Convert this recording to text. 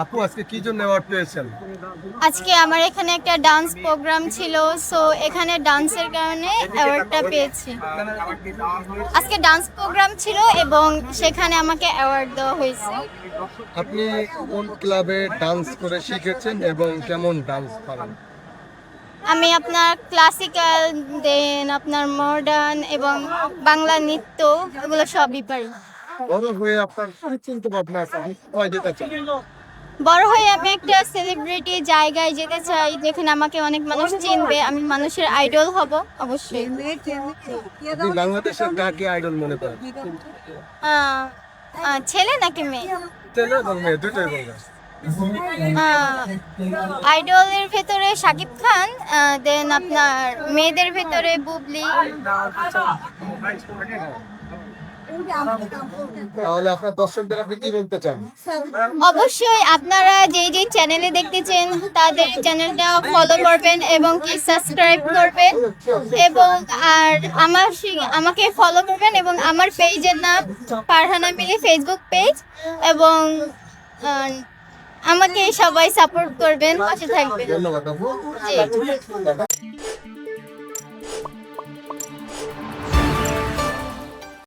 আপু আজকে কি জন্য অ্যাওয়ার্ড পেয়েছেন? আজকে আমার এখানে একটা ডান্স প্রোগ্রাম ছিল সো এখানে ডান্সের কারণে অ্যাওয়ার্ডটা পেয়েছি। আজকে ডান্স প্রোগ্রাম ছিল এবং সেখানে আমাকে অ্যাওয়ার্ড দেওয়া হয়েছে। আপনি কোন ক্লাবে ডান্স করে শিখেছেন এবং কেমন ডান্স পারেন আমি আপনার ক্লাসিক্যাল দেন আপনার মডার্ন এবং বাংলা নৃত্য এগুলো সবই পারি। বড় হয়ে আপনার চিন্তা ভাবনা আছে আপনি যেতে চান বড় হয়ে আমি একটা সেলিব্রিটি জায়গায় যেতে চাই যেখানে আমাকে অনেক মানুষ চিনবে আমি মানুষের আইডল হব অবশ্যই। বাংলাদেশের কাকে আইডল মনে করেন? ছেলে নাকি মেয়ে? ছেলে এবং মেয়ে দুটোই বলবেন আইডলের ভেতরে শাকিব খান দেন আপনার মেয়েদের ভেতরে বুবলি। তাহলে আপনার দর্শকদের আপনি কি বলতে চান? অবশ্যই আপনারা যেই যেই চ্যানেলে দেখতেছেন তাদের চ্যানেলটা ফলো করবেন এবং কি সাবস্ক্রাইব করবেন। এবং আর আমার আমাকে ফলো করবেন এবং আমার পেজের নাম পারহানা মিলি ফেসবুক পেজ এবং আমাকে সবাই সাপোর্ট করবেন পাশে থাকবেন। ধন্যবাদ